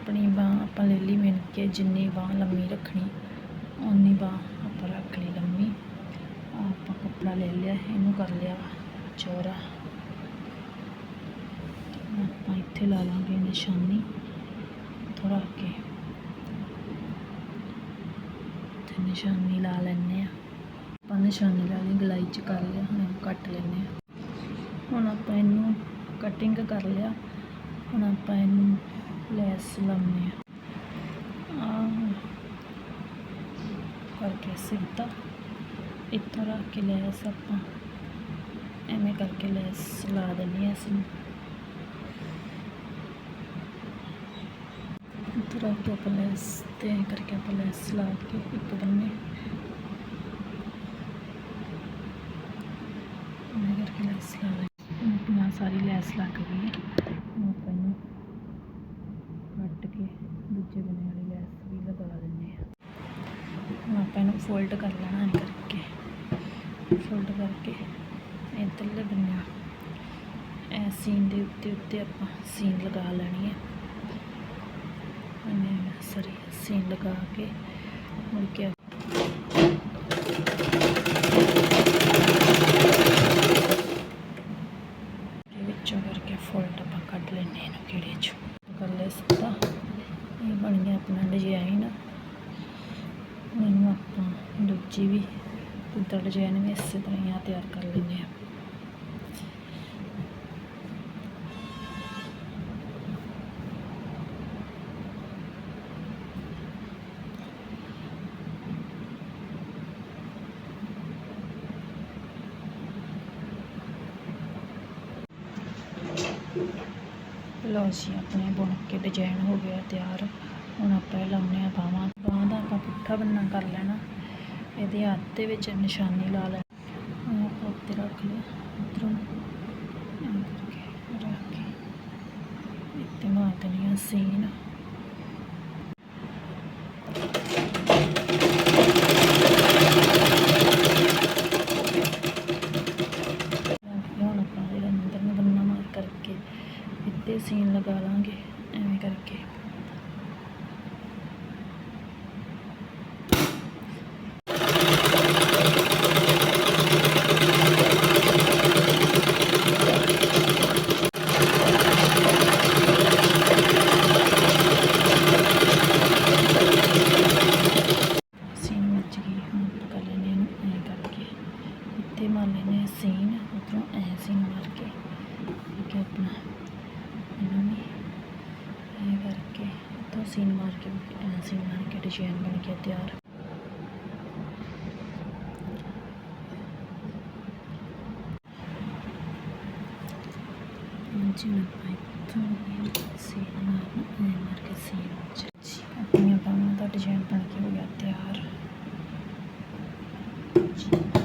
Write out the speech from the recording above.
ਆਪਣੀ ਬਾਂਹ ਆਪਾਂ ਲੈ ਲਈ ਮਿਣ ਕੇ, ਜਿੰਨੀ ਬਾਂਹ ਲੰਮੀ ਰੱਖਣੀ ਉਨੀ ਬਾਂਹ ਆਪਾਂ ਰੱਖ ਲਈ ਲੰਮੀ। ਆਪਾਂ ਕੱਪੜਾ ਲੈ ਲਿਆ, ਇਹਨੂੰ ਕਰ ਲਿਆ ਚੌੜਾ ਆਪਾਂ ਇੱਥੇ ਲਾ ਲਾਂਗੇ ਨਿਸ਼ਾਨੀ ਥੋੜਾ ਅੱਗੇ ਤੇ ਨਿਸ਼ਾਨੀ ਲਾ ਲੈਣੇ ਆ ਆਪਾਂ ਨਿਸ਼ਾਨੀ ਲਾ ਲਈ, ਗਲਾਈ ਚ ਕਰ ਲਿਆ, ਹੁਣ ਇਹਨੂੰ ਕੱਟ ਲੈਣੇ ਆ ਹੁਣ ਆਪਾਂ ਇਹਨੂੰ ਕਟਿੰਗ ਕਰ ਲਿਆ। ਲੈਸ ਲਾਉਣੇ ਆ। ਕਰਕੇ ਸਿੱਧਾ ਇੱਥੋਂ ਰੱਖ ਕੇ ਲੈਸ ਆਪਾਂ। ਐਵੇਂ ਕਰਕੇ ਲੈਸ ਲਾ ਦਿੰਦੇ ਆ ਅਸੀਂ। ਇੱਥੋਂ ਰੱਖ ਕੇ ਆਪਾਂ ਲੈਸ ਤੇ ਐਂ ਕਰਕੇ ਆਪਾਂ ਲੈਸ ਲਾ ਕੇ ਇੱਕ ਬੰਨੇ ਐਵੇਂ ਕਰਕੇ ਲੈਸ ਲਾ ਲਈ ਹੁਣ ਆਪਣਾ ਸਾਰੀ ਲੈਸ ਲੱਗ ਗਈ ਹੈ ਹੁਣ ਆਪਾਂ ਇਹਨੂੰ ਕੱਟ ਕੇ ਦੂਜੇ ਬੰਨੇ ਵਾਲੀ ਲੈਸ ਵੀ ਲਗਾ ਦਿੰਦੇ ਆ ਹੁਣ ਆਪਾਂ ਇਹਨੂੰ ਫੋਲਡ ਕਰ ਲੈਣਾ ਐਂ ਕਰਕੇ। ਫੋਲਡ ਕਰਕੇ ਇੱਧਰਲੇ ਬੰਨੇ ਐ ਸੀਨ ਦੇ ਉੱਤੇ ਉੱਤੇ ਆਪਾਂ ਸੀਨ ਲਗਾ ਲੈਣੀ ਹੈ ਇਹਨੇ ਸਰੀ ਸੀਨ ਲਗਾ ਕੇ ਮੁੜ ਕੇ ਵਿੱਚੋਂ ਕਰਕੇ ਫੋਲਡ ਆਪਾਂ ਕੱਢ ਲੈਣੇ ਇਹਨੂੰ ਕਿਹੜੇ 'ਚ। ਕਰ ਲੈ ਸਿੱਧਾ ਇਹ ਬਣ ਗਿਆ ਆਪਣਾ ਡਿਜ਼ਾਈਨ ਦੂਜੀ ਵੀ ਉੱਦਾਂ ਡਿਜ਼ਾਈਨ ਵੀ ਇਸੇ ਤਰ੍ਹਾਂ ਹੀ ਆ ਤਿਆਰ ਕਰ ਲੈਂਦੇ ਹਾਂ ਲਓ ਜੀ, ਆਪਣੇ ਬੁਣ ਕੇ ਡਿਜ਼ਾਈਨ ਹੋ ਗਿਆ ਤਿਆਰ। ਹੁਣ ਆਪਾਂ ਇਹ ਲਾਉਣੇ ਆ ਬਾਹਾਂ। ਬਾਹਾਂ ਦਾ ਆਪਾਂ ਪੁੱਠਾ ਬੰਨਾ ਕਰ ਲੈਣਾ। ਇਹਦੇ ਹੱਥ ਦੇ ਵਿੱਚ ਨਿਸ਼ਾਨੀ ਲਾ ਲੈ। ਹੁਣ ਉੱਤੇ ਰੱਖ ਲਿਆ ਇੱਧਰੋਂ ਕਰਕੇ ਰੱਖ ਕੇ। ਇੱਥੇ ਮਾਰ ਦੇਣੀ ਆ ਸੀਨ ਮਾਰ ਕਰਕੇ ਇੱਥੇ ਸੀਨ ਲਗਾ ਲਾਂਗੇ। ਤੇ ਮਾਰ ਲੈਨੇ ਸੀਨ ਉਧਰੋਂ ਐ ਸੀਨ ਮਾਰ ਕੇ ਕਿ ਆਪਣਾ। ਇਹਨਾਂ ਨੇ ਇਹ ਕਰਕੇ ਤੋਂ ਸੀਨ ਮਾਰ ਕੇ ਐ ਸੀਨ ਮਾਰ ਕੇ ਡਿਜ਼ਾਈਨ ਬਣ ਕੇ ਤਿਆਰ। ਜੀ ਨਾ ਪਾਈ ਤੋਂ ਇਹ ਸੀਨ ਮਾਰ ਮਾਰ ਕੇ ਸੀਨ ਆਪਣੀਆਂ ਬਾਹਾਂ ਦਾ ਡਿਜ਼ਾਈਨ ਬਣ ਕੇ ਹੋ ਗਿਆ ਤਿਆਰ। ਜੀ